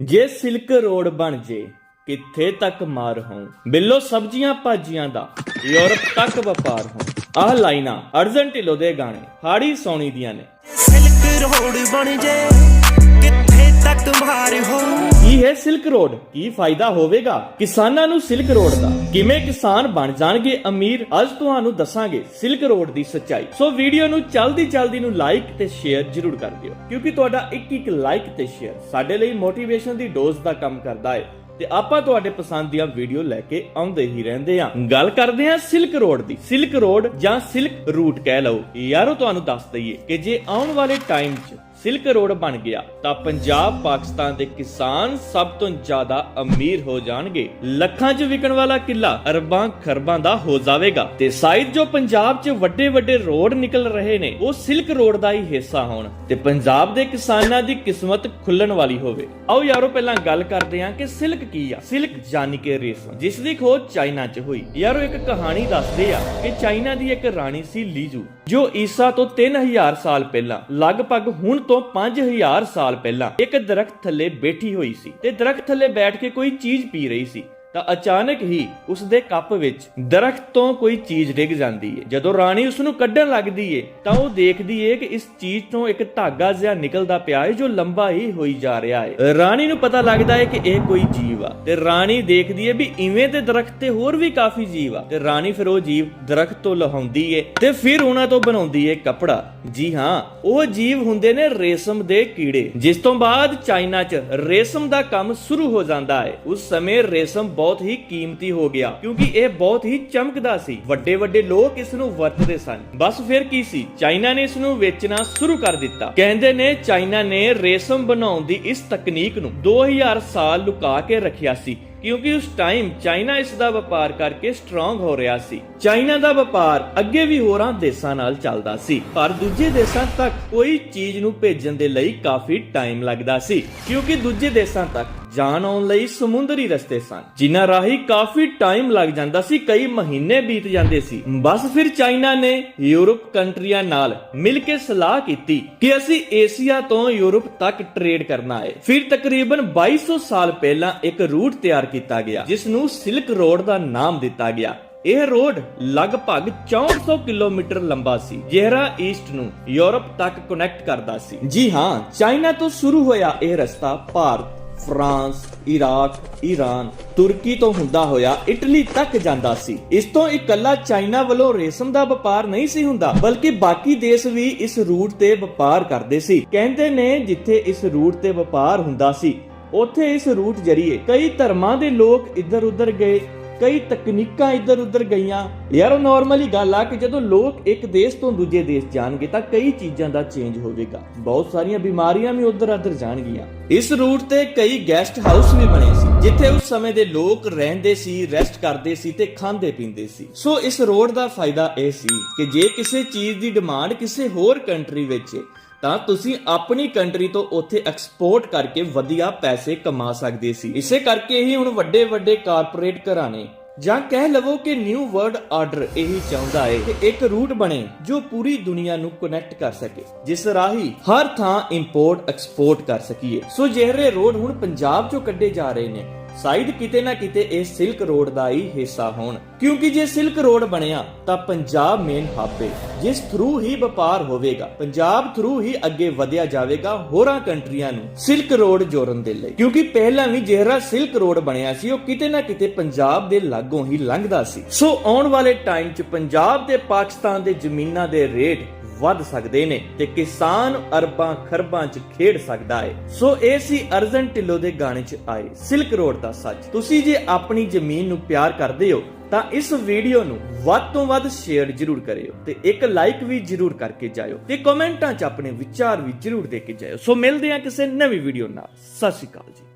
ਜੇ silk road ਬਣ ਜੇ, ਕਿੱਥੇ ਤੱਕ ਮਾਰ ਹੋਂ ਬਿੱਲੋ ਸਬਜ਼ੀਆਂ ਭਾਜੀਆਂ ਦਾ, ਯੂਰਪ ਤੱਕ ਵਪਾਰ ਹੋਂ ਆਹ ਲਾਈਨਾਂ ਅਰਜਨ ਢਿੱਲੋਂ ਦੇ ਗਾਣੇ, ਹਾੜੀ ਸੋਣੀ ਦੀਆਂ ਨੇ। ਸਿਲਕ ਰੋਡ ਬਣ ਜੇ ਕਿੱਥੇ ਤੱਕ ਮਾਰ ਕੀ ਹੈ ਸਿਲਕ ਰੋਡ? ਕੀ ਫਾਇਦਾ ਹੋਵੇਗਾ ਕਿਸਾਨਾਂ ਨੂੰ ਸਿਲਕ ਰੋਡ ਦਾ? ਕਿਵੇਂ ਕਿਸਾਨ ਬਣ ਜਾਣਗੇ ਅਮੀਰ? ਅੱਜ ਤੁਹਾਨੂੰ ਦੱਸਾਂਗੇ ਸਿਲਕ ਰੋਡ ਦੀ ਸੱਚਾਈ। ਸੋ ਵੀਡੀਓ ਨੂੰ ਜਲਦੀ ਜਲਦੀ ਨੂੰ ਲਾਈਕ ਤੇ ਸ਼ੇਅਰ ਜ਼ਰੂਰ ਕਰ ਦਿਓ। ਕਿਉਂਕਿ ਤੁਹਾਡਾ ਇੱਕ ਇੱਕ ਲਾਈਕ ਤੇ ਸ਼ੇਅਰ ਸਾਡੇ ਲਈ ਮੋਟੀਵੇਸ਼ਨ ਦੀ ਡੋਜ਼ ਦਾ ਕੰਮ ਕਰਦਾ ਹੈ। ਤੇ ਆਪਾਂ ਤੁਹਾਡੇ ਪਸੰਦ ਦੀਆਂ ਵੀਡੀਓ ਲੈ ਕੇ ਆਉਂਦੇ ਹੀ ਰਹਿੰਦੇ ਹਾਂ। ਗੱਲ ਕਰਦੇ ਹਾਂ ਸਿਲਕ ਰੋਡ ਦੀ। ਸਿਲਕ ਰੋਡ ਜਾਂ ਸਿਲਕ ਰੂਟ ਕਹਿ ਲਓ। ਯਾਰੋ, ਤੁਹਾਨੂੰ ਦੱਸ ਦਈਏ ਕਿ ਜੇ ਆਉਣ ਵਾਲੇ ਟਾਈਮ 'ਚ ਸਿਲਕ ਰੋਡ ਬਣ ਗਿਆ, ਤਾਂ ਪੰਜਾਬ, ਪਾਕਿਸਤਾਨ ਦੇ ਕਿਸਾਨ ਸਭ ਤੋਂ ਜ਼ਿਆਦਾ ਅਮੀਰ ਹੋ ਜਾਣਗੇ। ਲੱਖਾਂ 'ਚ ਵਿਕਣ ਵਾਲਾ ਕਿੱਲਾ ਅਰਬਾਂ ਖਰਬਾਂ ਦਾ ਹੋ ਜਾਵੇਗਾ। ਤੇ ਸਾਈਡ ਜੋ ਪੰਜਾਬ 'ਚ ਵੱਡੇ ਵੱਡੇ ਰੋਡ ਨਿਕਲ ਰਹੇ ਨੇ, ਉਹ ਸਿਲਕ ਰੋਡ ਦਾ ਹੀ ਹਿੱਸਾ ਹੋਣ। ਤੇ ਪੰਜਾਬ ਦੇ ਕਿਸਾਨਾਂ ਦੀ ਕਿਸਮਤ ਖੁੱਲਣ ਵਾਲੀ ਹੋਵੇ। ਆਓ ਯਾਰੋ, ਪਹਿਲਾਂ ਗੱਲ ਕਰਦੇ ਹਾਂ ਕਿ ਸਿਲਕ ਕੀ ਆ। ਸਿਲਕ ਜਾਨੀ ਕਿ ਰੇਸ਼ਮ, ਜਿਸ ਦੀ ਖੋਜ ਚਾਈਨਾ 'ਚ ਹੋਈ। ਯਾਰੋ, ਇੱਕ ਕਹਾਣੀ ਦੱਸਦੇ ਆ ਕਿ ਚਾਈਨਾ ਦੀ ਇੱਕ ਰਾਣੀ ਸੀ ਲੀਜੂ, ਜੋ ਈਸਾ ਤੋਂ 3000 ਸਾਲ ਪਹਿਲਾਂ, ਲਗਭਗ ਹੁਣ ਤੋਂ 5000 ਸਾਲ ਪਹਿਲਾਂ ਇੱਕ ਦਰਖਤ ਥੱਲੇ ਬੈਠੀ ਹੋਈ ਸੀ ਤੇ ਦਰਖਤ ਥੱਲੇ ਬੈਠ ਕੇ ਕੋਈ ਚੀਜ਼ ਪੀ ਰਹੀ ਸੀ। ਤਾਂ ਅਚਾਨਕ ਹੀ ਉਸ ਦੇ ਕੱਪ ਵਿੱਚ ਦਰਖਤ ਤੋਂ ਕੋਈ ਚੀਜ਼ ਡਿੱਗ ਜਾਂਦੀ ਹੈ ਜਦੋਂ ਰਾਣੀ ਉਸ ਨੂੰ ਕੱਢਣ ਲੱਗਦੀ ਏ, ਤਾਂ ਉਹ ਦੇਖਦੀ ਏ ਕਿ ਇਸ ਚੀਜ਼ ਤੋਂ ਇੱਕ ਧਾਗਾ ਜਿਹਾ ਨਿਕਲਦਾ ਪਿਆ ਏ, ਜੋ ਲੰਬਾ ਹੀ ਹੋਈ ਜਾ ਰਿਹਾ ਏ। ਰਾਣੀ ਨੂੰ ਪਤਾ ਲੱਗਦਾ ਏ ਕਿ ਇਹ ਕੋਈ ਜੀਵ ਆ। ਤੇ ਰਾਣੀ ਦੇਖਦੀ ਏ ਵੀ ਇਵੇਂ ਦੇ ਦਰਖਤ ਤੇ ਹੋਰ ਵੀ ਕਾਫੀ ਜੀਵ ਆ। ਤੇ ਰਾਣੀ ਫਿਰ ਉਹ ਜੀਵ ਦਰਖਤ ਤੋਂ ਲਹਾਉਂਦੀ ਏ ਤੇ ਫਿਰ ਉਹਨਾਂ ਤੋਂ ਬਣਾਉਂਦੀ ਏ ਕਪੜਾ। ਜੀ ਹਾਂ, ਉਹ ਜੀਵ ਹੁੰਦੇ ਨੇ ਰੇਸ਼ਮ ਦੇ ਕੀੜੇ। ਜਿਸ ਤੋਂ ਬਾਅਦ ਚਾਈਨਾ 'ਚ ਰੇਸ਼ਮ ਦਾ ਕੰਮ ਸ਼ੁਰੂ ਹੋ ਜਾਂਦਾ ਹੈ ਉਸ ਸਮੇਂ ਰੇਸ਼ਮ ਬਹੁਤ ਹੀ ਕੀਮਤੀ ਹੋ ਗਿਆ ਕਿਉਂਕਿ ਇਹ ਬਹੁਤ ਹੀ ਚਮਕਦਾ ਸੀ। ਵੱਡੇ ਵੱਡੇ ਲੋਕ ਇਸ ਨੂੰ ਵਰਤਦੇ ਸਨ। ਬਸ ਫਿਰ ਕੀ ਸੀ? ਚਾਈਨਾ ਨੇ ਇਸ ਨੂੰ ਵੇਚਣਾ ਸ਼ੁਰੂ ਕਰ ਦਿੱਤਾ। ਕਹਿੰਦੇ ਨੇ ਚਾਈਨਾ ਨੇ ਰੇਸ਼ਮ ਬਣਾਉਣ ਦੀ ਇਸ ਤਕਨੀਕ ਨੂੰ 2000 ਸਾਲ ਲੁਕਾ ਕੇ ਰੱਖਿਆ ਸੀ ਕਿਉਂਕਿ ਉਸ ਟਾਈਮ ਚਾਈਨਾ ਇਸ ਦਾ ਵਪਾਰ ਕਰਕੇ ਸਟਰੋਂਗ ਹੋ ਰਿਹਾ ਸੀ। ਚਾਈਨਾ ਦਾ ਵਪਾਰ ਅੱਗੇ ਵੀ ਹੋਰਾਂ ਦੇਸ਼ਾਂ ਨਾਲ ਚੱਲਦਾ ਸੀ, ਪਰ ਦੂਜੇ ਦੇਸ਼ਾਂ ਤੱਕ ਕੋਈ ਚੀਜ਼ ਨੂੰ ਭੇਜਣ ਦੇ ਲਈ ਕਾਫੀ ਟਾਈਮ ਲੱਗਦਾ ਸੀ। ਕਿਉਂਕਿ ਦੂਜੇ ਦੇਸ਼ਾਂ ਤੱਕ ਜਾਣ ਆਉਣ ਲਈ ਸਮੁੰਦਰੀ ਰਸਤੇ ਸਨ, ਜਿਨ੍ਹਾਂ ਰਾਹੀਂ ਕਾਫੀ ਟਾਈਮ ਲੱਗ ਜਾਂਦਾ ਸੀ, ਕਈ ਮਹੀਨੇ ਬੀਤ ਜਾਂਦੇ ਸੀ। ਬਸ ਫਿਰ ਚਾਈਨਾ ਨੇ ਯੂਰਪ ਕੰਟਰੀਆਂ ਨਾਲ ਮਿਲ ਕੇ ਸਲਾਹ ਕੀਤੀ ਕਿ ਅਸੀਂ ਏਸ਼ੀਆ ਤੋਂ ਯੂਰਪ ਤੱਕ ਟ੍ਰੇਡ ਕਰਨਾ ਹੈ ਫਿਰ ਤਕਰੀਬਨ 2200 ਸਾਲ ਪਹਿਲਾਂ ਇੱਕ ਰੂਟ ਤਿਆਰ ਕੀਤਾ ਗਿਆ, ਜਿਸ ਨੂੰ ਸਿਲਕ ਰੋਡ ਦਾ ਨਾਮ ਦਿੱਤਾ ਗਿਆ। ਇਹ ਰੋਡ ਲਗਭਗ 6400 ਕਿਲੋਮੀਟਰ ਲੰਬਾ ਸੀ ਜਿਹੜਾ ਈਸਟ ਨੂੰ ਯੂਰਪ ਤੱਕ ਕਨੈਕਟ ਕਰਦਾ ਸੀ। ਜੀ ਹਾਂ, ਚਾਈਨਾ ਤੋਂ ਸ਼ੁਰੂ ਹੋਇਆ ਇਹ ਰਸਤਾ ਭਾਰਤ ਫਰਾਂਸ, ਇਰਾਕ, ਈਰਾਨ, ਤੁਰਕੀ ਤੋਂ ਹੁੰਦਾ ਹੋਇਆ ਇਟਲੀ ਤੱਕ ਜਾਂਦਾ ਸੀ। ਇਸ ਤੋਂ ਇਕੱਲਾ ਚਾਈਨਾ ਵੱਲੋਂ ਰੇਸ਼ਮ ਦਾ ਵਪਾਰ ਨਹੀਂ ਸੀ ਹੁੰਦਾ, ਬਲਕਿ ਬਾਕੀ ਦੇਸ਼ ਵੀ ਇਸ ਰੂਟ ਤੇ ਵਪਾਰ ਕਰਦੇ ਸੀ। ਕਹਿੰਦੇ ਨੇ ਜਿੱਥੇ ਇਸ ਰੂਟ ਤੇ ਵਪਾਰ ਹੁੰਦਾ ਸੀ, ਉੱਥੇ ਇਸ ਰੂਟ ਜਰੀਏ ਕਈ ਧਰਮਾਂ ਦੇ ਲੋਕ ਇੱਧਰ ਉੱਧਰ ਗਏ। ਕਈ ਤਕਨੀਕਾਂ ਇੱਧਰ ਉੱਧਰ ਗਈਆਂ। ਯਾਰ ਨਾਰਮਲੀ ਗੱਲ ਆ ਕਿ ਜਦੋਂ ਲੋਕ ਇੱਕ ਦੇਸ਼ ਤੋਂ ਦੂਜੇ ਦੇਸ਼ ਜਾਣਗੇ ਤਾਂ ਕਈ ਚੀਜ਼ਾਂ ਦਾ ਚੇਂਜ ਹੋਵੇਗਾ। ਬਹੁਤ ਸਾਰੀਆਂ ਬਿਮਾਰੀਆਂ ਵੀ ਉੱਧਰ ਉੱਧਰ ਜਾਣਗੀਆਂ। ਇਸ ਰੂਟ ਤੇ ਕਈ ਗੈਸਟ ਹਾਊਸ ਵੀ ਬਣੇ ਸੀ, ਜਿੱਥੇ ਉਸ ਸਮੇਂ ਦੇ ਲੋਕ ਰਹਿੰਦੇ ਸੀ ਰੈਸਟ ਕਰਦੇ ਸੀ ਤੇ ਖਾਂਦੇ ਪੀਂਦੇ ਸੀ। ਸੋ ਇਸ ਰੋਡ ਦਾ ਫਾਇਦਾ ਇਹ ਸੀ ਕਿ ਜੇ ਕਿਸੇ ਚੀਜ਼ ਦੀ ਡਿਮਾਂਡ ਕਿਸੇ ਹੋਰ ਕੰਟਰੀ ਵਿੱਚ ਤਾਂ ਤੁਸੀਂ ਆਪਣੀ ਕੰਟਰੀ ਤੋਂ ਉੱਥੇ ਐਕਸਪੋਰਟ ਕਰਕੇ ਵਧੀਆ ਪੈਸੇ ਕਮਾ ਸਕਦੇ ਸੀ। ਇਸੇ ਕਰਕੇ ਹੀ ਹੁਣ ਵੱਡੇ ਵੱਡੇ ਕਾਰਪੋਰੇਟ ਘਰਾਣੇ ਜਾਂ ਕਹਿ ਲਵੋ ਕਿ ਨਿਊ ਵਰਲਡ ਆਰਡਰ ਇਹੀ ਚਾਹੁੰਦਾ ਹੈ ਕਿ ਇੱਕ ਰੂਟ ਬਣੇ ਜੋ ਪੂਰੀ ਦੁਨੀਆ ਨੂੰ ਕਨੈਕਟ ਕਰ ਸਕੇ, ਜਿਸ ਰਾਹੀਂ ਹਰ ਥਾਂ ਇੰਪੋਰਟ ਐਕਸਪੋਰਟ ਕਰ ਸਕੀਏ। ਸੋ ਜਿਹੜੇ ਰੋਡ ਹੁਣ ਪੰਜਾਬ ਚੋਂ ਕੱਢੇ ਜਾ ਰਹੇ ਨੇ ਸਾਈਡ ਕਿਤੇ ਨਾ ਕਿਤੇ ਇਹ ਸਿਲਕ ਰੋਡ ਦਾ ਹੀ ਹਿੱਸਾ ਹੋਣ। ਕਿਉਂਕਿ ਜੇ ਸਿਲਕ ਰੋਡ ਬਣਿਆ, ਤਾਂ ਪੰਜਾਬ ਮੇਨ ਹੱਬ। ਹੈ ਜਿਸ ਥਰੂ ਹੀ ਵਪਾਰ ਹੋਵੇਗਾ, ਪੰਜਾਬ ਥਰੂ ਹੀ ਅੱਗੇ ਵਧਿਆ ਜਾਵੇਗਾ ਹੋਰਾਂ ਕੰਟਰੀਆਂ ਨੂੰ ਸਿਲਕ ਰੋਡ ਜੋੜਨ ਦੇ ਲਈ। ਕਿਉਂਕਿ ਪਹਿਲਾਂ ਵੀ ਜਿਹੜਾ ਸਿਲਕ ਰੋਡ ਬਣਿਆ ਸੀ, ਉਹ ਕਿਤੇ ਨਾ ਕਿਤੇ ਪੰਜਾਬ ਦੇ ਲਾਗੋਂ ਹੀ ਲੰਘਦਾ ਸੀ। ਸੋ ਆਉਣ ਵਾਲੇ ਟਾਈਮ 'ਚ ਪੰਜਾਬ ਤੇ ਪਾਕਿਸਤਾਨ ਦੇ ਜ਼ਮੀਨਾਂ ਦੇ ਰੇਟ ਵੱਧ ਸਕਦੇ ਨੇ ਤੇ ਕਿਸਾਨ ਅਰਬਾਂ ਖਰਬਾਂ ਚ ਖੇਡ ਸਕਦਾ ਹੈ ਸੋ ਇਹ ਸੀ ਅਰਜਨ ਢਿੱਲੋਂ ਦੇ ਗਾਣੇ ਚ ਆਏ ਸਿਲਕ ਰੋਡ ਦਾ ਸੱਚ। ਤੁਸੀਂ ਜੇ ਆਪਣੀ ਜ਼ਮੀਨ ਨੂੰ ਪਿਆਰ ਕਰਦੇ ਹੋ, ਤਾਂ ਇਸ ਵੀਡੀਓ ਨੂੰ ਵੱਧ ਤੋਂ ਵੱਧ ਸ਼ੇਅਰ ਜ਼ਰੂਰ ਕਰਿਓ ਤੇ ਇੱਕ ਲਾਈਕ ਵੀ ਜ਼ਰੂਰ ਕਰਕੇ ਜਾਇਓ ਤੇ ਕਮੈਂਟਾਂ 'ਚ ਆਪਣੇ ਵਿਚਾਰ ਵੀ ਜ਼ਰੂਰ ਦੇ ਕੇ ਜਾਇਓ। ਸੋ ਮਿਲਦੇ ਹਾਂ ਕਿਸੇ ਨਵੀਂ ਵੀਡੀਓ ਨਾਲ। ਸਤਿ ਸ਼੍ਰੀ ਅਕਾਲ ਜੀ।